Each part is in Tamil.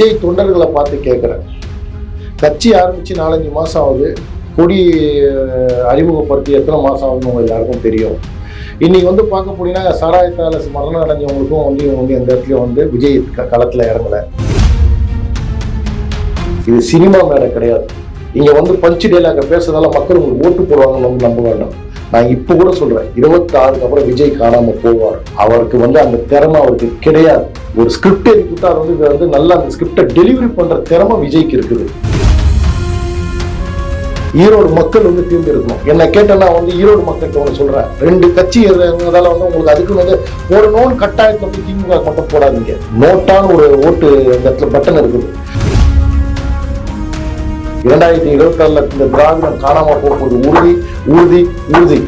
விஜய் தொண்டர்களை பார்த்து கேட்குறேன். கட்சி ஆரம்பித்து நாலஞ்சு மாதம் ஆகுது. கொடி அறிமுகப்படுத்தி எத்தனை மாதம் ஆகுதுன்னு உங்க எல்லாருக்கும் தெரியும். இன்னைக்கு வந்து பார்க்க போனீங்கன்னா சாராயத்தால் மரணம் அடைஞ்சவங்களுக்கும் வந்து இவங்க வந்து எந்த இடத்துலையும் வந்து விஜய் க- களத்துல இறங்கல. இது சினிமா மேடை கிடையாது. இங்கே வந்து பஞ்சு டேலாக பேசுறதால மக்கள் உங்களுக்கு ஓட்டு போடுவாங்கன்னு நம்ப வேண்டாம் நான் இப்போ கூட சொல்றேன் இருபத்தி ஆறுக்கு அப்புறம் விஜய் காணாம போவார். அவருக்கு வந்து அந்த திறமை அவருக்கு கிடையாது. ஒரு ஸ்கிரிப்ட் எழுதி கொடுத்தா அது வந்து வந்து நல்லா அந்த ஸ்கிரிப்டை டெலிவரி பண்ற திறமை விஜய்க்கு இருக்குது. ஈரோடு மக்கள் வந்து தீர்ந்திருக்கணும் என்ன கேட்டேன்னா வந்து ஈரோடு மக்கள்கிட்ட ஒன்று சொல்றேன். ரெண்டு கட்சி இருந்ததால வந்து உங்களுக்கு அதுக்கு வந்து ஒரு நோன் கட்டாயத்தை வந்து திமுக மட்டும் போடாதீங்க. நோட்டான ஒரு ஓட்டு இந்த இடத்துல பட்டன் இருக்குது. இரண்டாயிரத்தி இருபத்தி ஆறுல இந்த திராவிடம் காணாம போகும்போது உறுதி உறுதி உறுதி.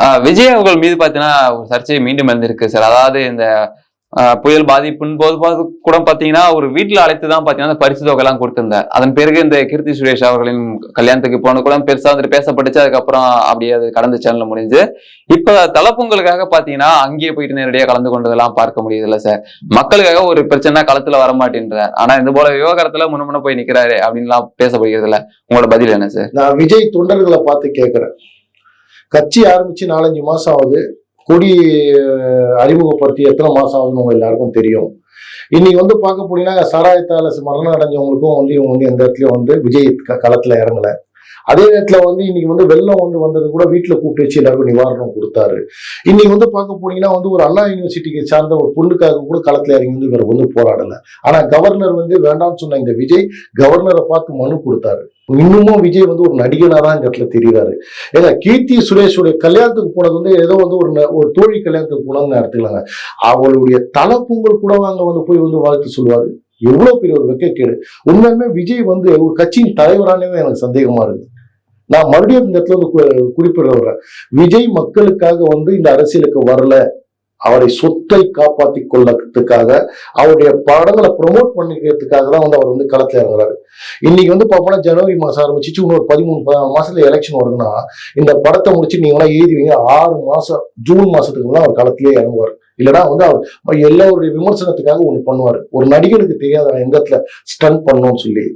ஆஹ் விஜய் அவர்கள் மீது பாத்தீங்கன்னா ஒரு சர்ச்சை மீண்டும் எழுந்திருக்கு சார். அதாவது இந்த புயல் பாதிப்பின் போது கூட பாத்தீங்கன்னா ஒரு வீட்டில் அழைத்து தான் பாத்தீங்கன்னா அந்த பரிசு தொகை எல்லாம் அதன் பிறகு இந்த கீர்த்தி சுரேஷ் அவர்களின் கல்யாணத்துக்கு போன கூட பெருசா வந்துட்டு பேசப்பட்டுச்சு. அதுக்கப்புறம் அப்படியே அது கடந்த சேனல்ல முடிஞ்சு இப்ப தலைப்புங்களுக்காக பாத்தீங்கன்னா அங்கேயே போயிட்டு நேரடியாக கலந்து கொண்டதெல்லாம் பார்க்க முடியுதுல்ல சார் மக்களுக்காக ஒரு பிரச்சனை களத்துல வர மாட்டேன்றார் ஆனா இந்த போல விவகாரத்துல முன்ன முன்ன போய் நிக்கிறாரு அப்படின்லாம் பேசப்படுகிறதுல உங்களோட பதில் என்ன சார் நான் விஜய் தொண்டர்களை பார்த்து கேட்குறேன் கட்சி ஆரம்பிச்சு நாலஞ்சு மாசம் ஆகுது. கொடி அறிமுகப்படுத்தி எத்தனை மாசம் ஆகுதுன்னு உங்க எல்லாருக்கும் தெரியும். இன்னைக்கு வந்து பார்க்க போனீங்கன்னா சாராயத்தால மரணம் அடைஞ்சவங்களுக்கும் வந்து இவங்க வந்து எந்த இடத்துலயும் வந்து விஜய் க- களத்துல இறங்கல. அதே நேரத்துல வந்து இன்னைக்கு வந்து வெள்ளம் வந்து வந்தது கூட வீட்டுல கூப்பிட்டு வச்சு எல்லாருக்கும் நிவாரணம் கொடுத்தாரு. இன்னைக்கு வந்து பார்க்க போனீங்கன்னா வந்து ஒரு அண்ணா யூனிவர்சிட்டிக்கு சார்ந்த ஒரு பொண்ணுக்காக கூட களத்துல இறங்கி வந்து இவர் வந்து போராடல. ஆனா கவர்னர் வந்து வேண்டாம்னு சொன்ன இந்த விஜய் கவர்னரை பார்த்து மனு கொடுத்தாரு. இன்னமும் விஜய் வந்து ஒரு நடிகனா தான் இந்த இடத்துல தெரியுறாரு ஏன்னா கீர்த்தி சுரேஷுடைய கல்யாணத்துக்கு போனது வந்து ஏதோ வந்து ஒரு ந- ஒரு தோழி கல்யாணத்துக்கு போனதுன்னு எடுத்துக்கலாங்க. அவளுடைய தலைப்பொங்கல் கூட அங்க வந்து போய் வந்து வாழ்த்து சொல்லுவாரு. எவ்வளவு பெரிய ஒரு வெக்கக்கேடு. உண்மையுமே விஜய் வந்து ஒரு கட்சியின் தலைவரானே தான் எனக்கு சந்தேகமா இருக்கு நான் மறுபடியும் இந்த இடத்துல வந்து குறிப்பிட விஜய் மக்களுக்காக வந்து இந்த அரசியலுக்கு வரல. அவரை சொத்தை காப்பாத்தி கொள்ளறதுக்காக அவருடைய படங்களை ப்ரொமோட் பண்ணிக்கிறதுக்காக தான் வந்து அவர் வந்து களத்தில் இறங்குறாரு. இன்னைக்கு வந்து பார்த்தோம்னா ஜனவரி மாதம் ஆரம்பிச்சு இன்னொரு பதிமூணு பதினாலு மாசத்துல எலெக்ஷன் வருதுன்னா இந்த படத்தை முடிச்சு நீங்களாம் எழுதிவீங்க ஆறு மாசம் ஜூன் மாசத்துக்கு முன்னாடி அவர் களத்திலே இறங்குவார். இல்லைன்னா வந்து அவர் எல்லாருடைய விமர்சனத்துக்காக ஒன்று பண்ணுவார். ஒரு நடிகனுக்கு தெரியாத எங்கத்துல ஸ்டன் பண்ணோம்னு சொல்லி.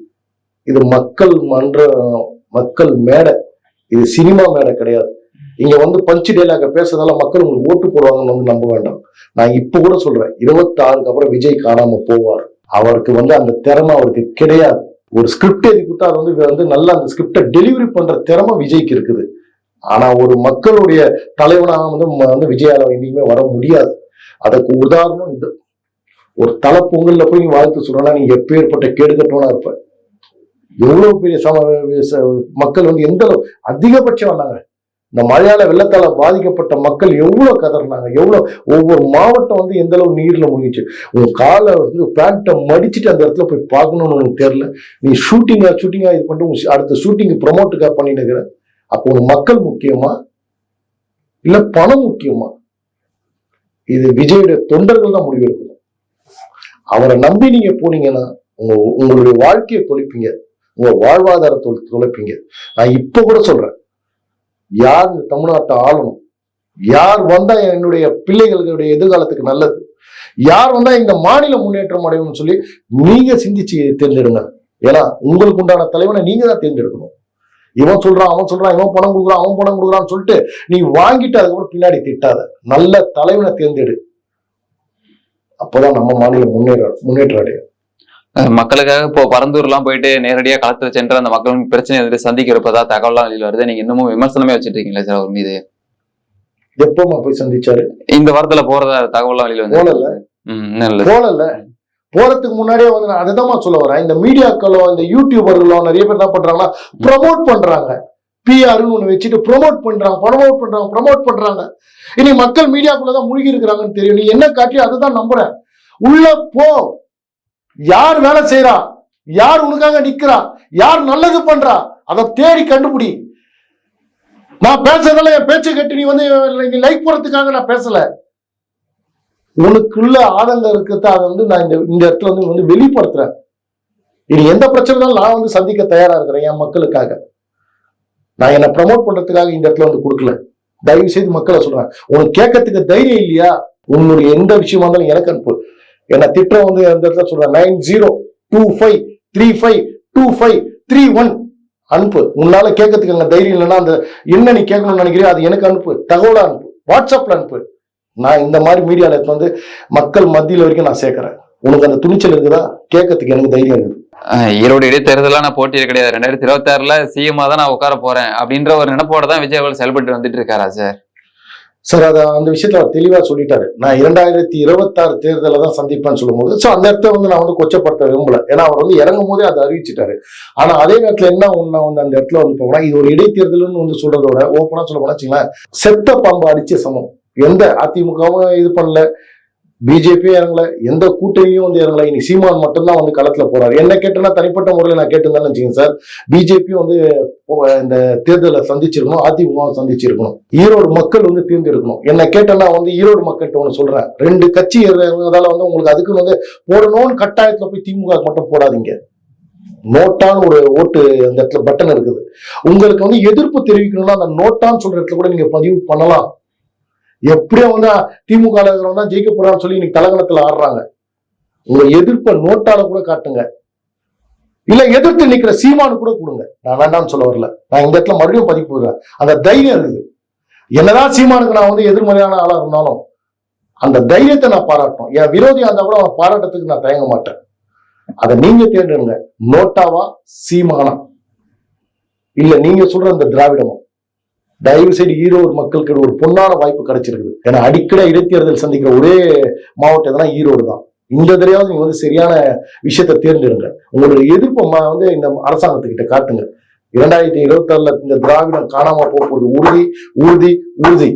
இது மக்கள் மன்ற மக்கள் மேடை. இது சினிமா மேடை கிடையாது. இங்க வந்து பஞ்சு டேலாக பேசுறதால மக்கள் உங்களுக்கு ஓட்டு போடுவாங்கன்னு வந்து நம்ப வேண்டாம். நான் இப்ப கூட சொல்றேன் இருபத்தி ஆறுக்கு அப்புறம் விஜய் காணாம போவார். அவருக்கு வந்து அந்த திறமை அவருக்கு கிடையாது. ஒரு ஸ்கிரிப்ட் எழுதி கொடுத்தா அது வந்து வந்து நல்லா அந்த ஸ்கிரிப்டை டெலிவரி பண்ற திறமை விஜய்க்கு இருக்குது. ஆனா ஒரு மக்களுடைய தலைவனாக வந்து வந்து விஜயால இனிமே வர முடியாது. அதுக்கு உதாரணம் இது. ஒரு தலை பொங்கல்ல போய் நீ வாழ்த்து சொல்றனா நீ எப்பேற்பட்ட கேடு கட்டவனா இருப்ப. எவ்வளவு பெரிய சம மக்கள் வந்து எந்த அளவு அதிகபட்சம் வந்தாங்க. இந்த மழையால வெள்ளத்தால பாதிக்கப்பட்ட மக்கள் எவ்வளவு கதறினாங்க? எவ்வளவு? ஒவ்வொரு மாவட்டம் வந்து எந்த அளவு நீர்ல முழுகிச்சு? உன் காலை வந்து பேண்ட்டை மடிச்சிட்டு அந்த இடத்துல போய் பார்க்கணும்னு உனக்கு தெரியல. நீ ஷூட்டிங்கா ஷூட்டிங்கா இது பண்ணிட்டு அடுத்த ஷூட்டிங் ப்ரொமோட்டுக்காக பண்ணிட்டு அப்போ ஒரு மக்கள் முக்கியமா? இல்ல பணம் முக்கியமா? இது விஜயுடைய தொண்டர்கள் தான் முடிவெடுக்கணும் அவரை நம்பி நீங்க போனீங்கன்னா உங்க உங்களுடைய வாழ்க்கையை தொலைப்பீங்க. உங்க வாழ்வாதாரத்தை தொலைப்பீங்க. நான் இப்ப கூட சொல்றேன். யார் இந்த தமிழ்நாட்டை ஆளணும்? யார் வந்தா என்னுடைய பிள்ளைகளுடைய எதிர்காலத்துக்கு நல்லது? யார் வந்தா இந்த மாநில முன்னேற்றம் அடையும்னு சொல்லி நீங்க சிந்திச்சு தேர்ந்தெடுங்க. ஏன்னா உங்களுக்கு உண்டான தலைவனை நீங்க தான் தேர்ந்தெடுக்கணும். இவன் சொல்றான் அவன் சொல்றான் இவன் பணம் கொடுக்குறான் அவன் பணம் கொடுக்குறான்னு சொல்லிட்டு நீ வாங்கிட்டு அதுக்கப்புறம் பின்னாடி திட்டாத. நல்ல தலைவனை தேர்ந்தெடு. அப்பதான் நம்ம மாநிலம் முன்னேற முன்னேற்றம் அடையும். மக்களுக்காக இப்போ பரந்தூர் எல்லாம் போயிட்டு நேரடியா களத்துல சென்று அந்த மக்களின் பிரச்சனை எதிர்த்து சந்திக்கிறப்பதா தகவலாம் வெளியில் வருது. நீங்க இன்னமும் விமர்சனமே வச்சுட்டு இருக்கீங்களா சார் அவர் மீது? எப்பமா போய் சந்திச்சாரு? இந்த வாரத்துல போறதா தகவலாம் வெளியில வந்து நல்லது போனல போறதுக்கு முன்னாடியே வந்து நான் அதுதான் சொல்ல வரேன். இந்த மீடியாக்களோ இந்த யூடியூபர்களோ நிறைய பேர் என்ன பண்றாங்கன்னா ப்ரமோட் பண்றாங்க. பிஆர்னு ஒண்ணு வச்சுட்டு ப்ரொமோட் பண்றாங்க ப்ரமோட் பண்றாங்க ப்ரமோட் பண்றாங்க. இனி மக்கள் மீடியாக்குள்ளதான் முழுகி இருக்கிறாங்கன்னு தெரியும். நீ என்ன காட்டி அதுதான் நம்புறேன். உள்ள போ. யார் வேலை செய்யறா யார் உனக்காக நிக்கிறா? யார் நல்லது பண்றா? அதை தேடி கண்டுபிடி. நான் பேசுறதால என் பேச்சை கட்டி நீ வந்து நீ லைக் போறதுக்காக நான் பேசல. உனக்குள்ள ஆதங்கம் இருக்கிறத அதை வந்து நான் இந்த இந்த இடத்துல வந்து வந்து வெளிப்படுத்துறேன். இனி எந்த பிரச்சனைனாலும் நான் வந்து சந்திக்க தயாரா இருக்கிறேன் என் மக்களுக்காக. நான் என்னை ப்ரமோட் பண்றதுக்காக இந்த இடத்துல வந்து கொடுக்கல. தயவு செய்து மக்களை சொல்றேன். உனக்கு கேட்கறதுக்கு தைரியம் இல்லையா? உன்னுடைய எந்த விஷயமா இருந்தாலும் எனக்கு அனுப்பு. ஏன்னா திட்டம் வந்து அந்த இடத்துல சொல்றேன். Nine zero two five three five two five three one அனுப்பு. உன்னால கேட்கறதுக்கு அங்க தைரியம் இல்லைன்னா அந்த என்ன நீ கேட்கணும்னு நினைக்கிறியோ அது எனக்கு அனுப்பு. தகவலாக அனுப்பு. வாட்ஸ்அப்ல அனுப்பு. நான் இந்த மாதிரி மீடியாவில் எடுத்து வந்து மக்கள் மத்தியில் வரைக்கும் நான் சேர்க்கறேன். உனக்கு அந்த துணிச்சல் இருக்குதா? கேட்கறதுக்கு எனக்கு தைரியம் இருக்குது. ஈரோடு இடைத்தேர்தலாம் நான் போட்டியில் கிடையாது. ரெண்டாயிரத்தி இருபத்தி ஆறுல சிஎம்மா தான் நான் உட்கார போறேன். அப்படின்ற ஒரு நினைப்போட தான் விஜய் அவர்கள் செயல்பட்டு வந்துட்டு இருக்காரா சார் சார் அதை அந்த விஷயத்தில் அவர் தெளிவாக சொல்லிட்டாரு. நான் இரண்டாயிரத்தி இருபத்தாறு தேர்தலை தான் சந்திப்பேன்னு சொல்லும்போது ஸோ அந்த இடத்த வந்து நான் வந்து கொச்சப்படுத்த விரும்பல. ஏன்னா அவர் வந்து இறங்கும் போதே அதை அறிவிச்சிட்டாரு. ஆனால் அதே நேரத்தில் என்ன ஒன்று வந்து அந்த இடத்துல வந்து போனா இது ஒரு இடைத்தேர்தல்னு வந்து சொல்றதோட ஓப்பனாக சொல்ல போனா வச்சுங்களேன் செத்த பாம்பு அடிச்ச சமம். எந்த அதிமுகவும் இது பண்ணல. பிஜேபியும் இறங்கல எந்த கூட்டணியும் வந்து இறங்கல. இனி சீமான் மட்டும்தான் வந்து களத்துல போறாரு. என்ன கேட்டேன்னா தனிப்பட்ட முறையில் நான் கேட்டிருந்தேன்னு வச்சுக்கோங்க சார். பிஜேபி வந்து இந்த தேர்தலை சந்திச்சிருக்கணும் அதிமுக சந்திச்சிருக்கணும். ஈரோடு மக்கள் வந்து தேர்ந்தெடுக்கணும் என்ன கேட்டேன்னா வந்து ஈரோடு மக்கள்கிட்ட ஒன்று சொல்றேன். ரெண்டு கட்சி இருந்ததால வந்து உங்களுக்கு அதுக்குன்னு வந்து போடணும்னு கட்டாயத்துல போய் திமுக மட்டும் போடாதீங்க. நோட்டான் ஒரு ஓட்டு அந்த இடத்துல பட்டன் இருக்குது. உங்களுக்கு வந்து எதிர்ப்பு தெரிவிக்கணும்னா அந்த நோட்டான்னு சொல்ற இடத்துல கூட நீங்க பதிவு பண்ணலாம். எப்படியோ வந்து திமுக இருக்கிறவங்க தான் ஜெயிக்க போறான்னு சொல்லி இன்னைக்கு தலகணத்துல ஆடுறாங்க. உங்க எதிர்ப்பை நோட்டால கூட காட்டுங்க. இல்ல எதிர்த்து நிக்கிற சீமானு கூட கொடுங்க. நான் வேண்டாம்னு சொல்ல வரல. நான் இந்த இடத்துல மறுபடியும் பதிவு போடுறேன் அந்த தைரியம் இருக்குது. என்னதான் சீமானுக்கு நான் வந்து எதிர்மறையான ஆளா இருந்தாலும் அந்த தைரியத்தை நான் பாராட்டணும். என் விரோதியா இருந்தா கூட அவன் பாராட்டத்துக்கு நான் தயங்க மாட்டேன். அதை நீங்க தேர்ந்தெடுங்க. நோட்டாவா சீமானா? இல்ல நீங்க சொல்ற அந்த திராவிடமா? தயவு செய்து ஈரோடு மக்களுக்கு ஒரு பொன்னான வாய்ப்பு கிடைச்சிருக்குது. ஏன்னா அடிக்கடி இடைத்தேர்தல் சந்திக்கிற ஒரே மாவட்டம் எதுனா ஈரோடு தான். இந்த தடவையாவது நீங்க வந்து சரியான விஷயத்தை தேர்ந்தெடுங்க உங்களுடைய எதிர்ப்பை வந்து இந்த அரசாங்கத்துக்கிட்ட காட்டுங்க இரண்டாயிரத்தி இருபத்தி ஆறுல இந்த திராவிடம் காணாம போகிறது உறுதி உறுதி உறுதி.